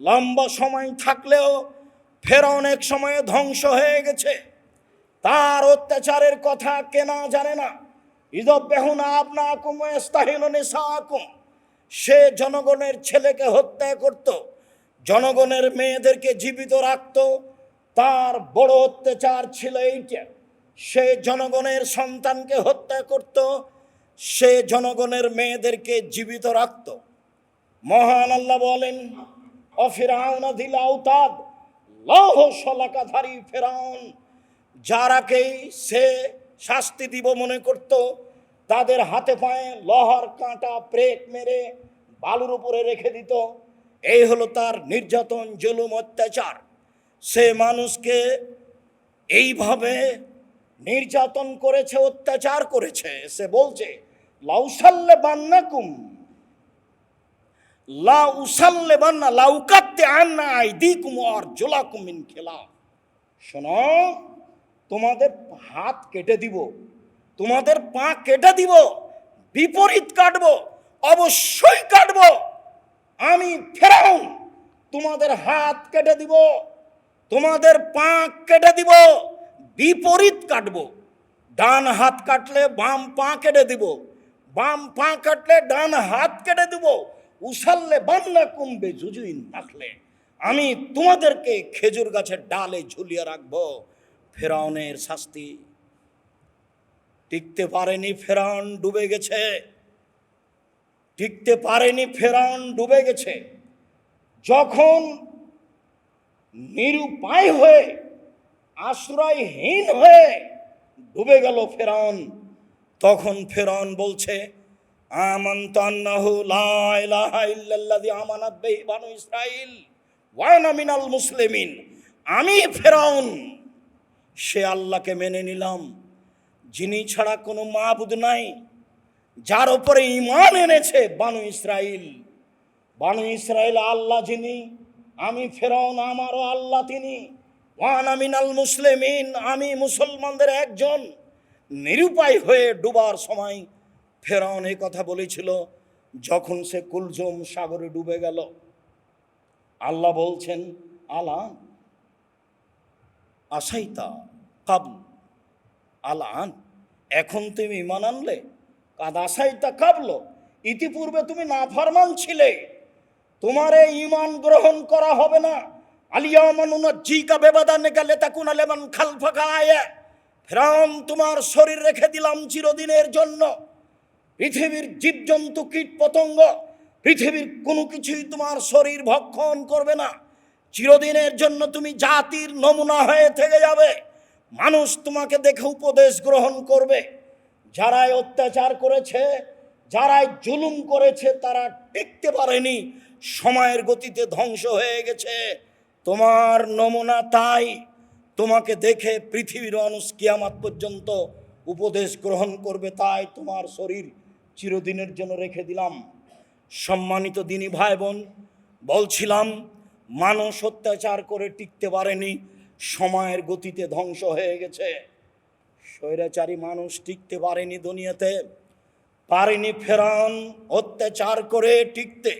লম্বা সময় থাকলেও ফের অনেক সময়ে ধ্বংস হয়ে গেছে। তার অত্যাচারের কথা কেনা জানে না। ইদব বেহুনা আপনা নিসাকুম। সে জনগণের ছেলেকে হত্যা করত, জনগণের মেয়েদেরকে জীবিত রাখত। তার বড় অত্যাচার ছিল এইটা। সে জনগণের সন্তানকে হত্যা করত, সে জনগণের মেয়েদেরকে জীবিত রাখত। মহান আল্লাহ বলেন অফিরাউনা দিল আউতাদ লহ যারাকেই সে শাস্তি দিব মনে করত, তাদের হাতে পায়ে লোহার কাঁটা প্রেক মেরে বালুর উপরে রেখে দিত। এই হলো তার নির্যাতন, জুলুম, অত্যাচার। সে মানুষকে এইভাবে নির্যাতন করেছে, অত্যাচার করেছে। সে বলছে লাউসাল্লে বান্নাকুম। লা উসাল্লে বান্না লাউকাত্তে আন্না আইদিকুম আর জোলাকুম মিন খেলা শোনো, তোমাদের হাত কেটে দিব, তোমাদের পা কেটে দিব, বিপরীত কাটবো, অবশ্যই কাটবো। আমি ফেরাউন, তোমাদের হাত কেটে দিব, তোমাদের পা কেটে দিব, বিপরীত কাটবো। ডান হাত কাটলে বাম পা কেটে দিব, বাম পা কাটলে ডান হাত কেটে দিব উসাল্লে বান্না কুম্বে জুজুইন রাখলে আমি তোমাদেরকে খেজুর গাছের ডালে ঝুলিয়ে রাখব। ফেরাউনের শাস্তি টিকতে পারেনি ফেরাউন, ডুবে গেছে। টিকতে পারেনি ফেরাউন, ডুবে গেছে। যখন নিরুপায় হয়ে, আশ্রয়হীন হয়ে ডুবে গেল ফেরাউন, তখন ফেরাউন বলছে ইলাহা ইল্লাল্লাযী আমানাত বিহি বানু ইসরাঈল ওয়া আনা মিনাল মুসলিমিন। আমি ফেরাউন, সে আল্লাহকে মেনে নিলাম, যিনি ছাড়া কোনো মাবুদ নাই, যার উপরে ইমান এনেছে বানু ইসরাইল বানু ইসরাইল আল্লাহ যিনি, আমি ফেরাউন আমারও আল্লাহ তিনি। ওয়ান আমিনাল মুসলিমিন, আমি মুসলমানদের একজন, নিরুপায় হয়ে ডুবার সময় ফেরাউন এই কথা বলেছিল, যখন সে কুলজম সাগরে ডুবে গেল। আল্লাহ বলছেন আলান আসাইতা কাবল। আলান, এখন তুমি ইমান আনলে? কাদ আসাইতা কাবল। ইতিপূর্বে তুমি নাফরমান ছিলে। তোমার এই ইমান গ্রহণ করা হবে না। আলিয়ামানুনা জিকা বেবাদানে গেলে তাকুন আলেমান খালফাকা আয়া। ফেরাম তোমার শরীর রেখে দিলাম চিরদিনের জন্য। পৃথিবীর জীবজন্তু, কীট পতঙ্গ, পৃথিবীর কোনো কিছুই তোমার শরীর ভক্ষণ করবে না। চিরদিনের জন্য তুমি জাতির নমুনা হয়ে থেকে যাবে। মানুষ তোমাকে দেখে উপদেশ গ্রহণ করবে। যারাই অত্যাচার করেছে, যারাই জুলুম করেছে, তারা টিকতে পারেনি। সময়ের গতিতে ধ্বংস হয়ে গেছে। তোমার নমুনা তাই। তোমাকে দেখে পৃথিবীর মানুষ কিয়ামাত পর্যন্ত উপদেশ গ্রহণ করবে, তাই তোমার শরীর চিরদিনের জন্য রেখে দিলাম। সম্মানিত দিনী ভাই বোন বলছিলাম মানুষ অত্যাচার করে টিকতে পারেনি, সময়ের গতিতে ধ্বংস হয়ে গেছে। স্বৈরাচারী মানুষ টিকতে পারেনি দুনিয়াতে, পারেনি ফেরান অত্যাচার করে টিকতে।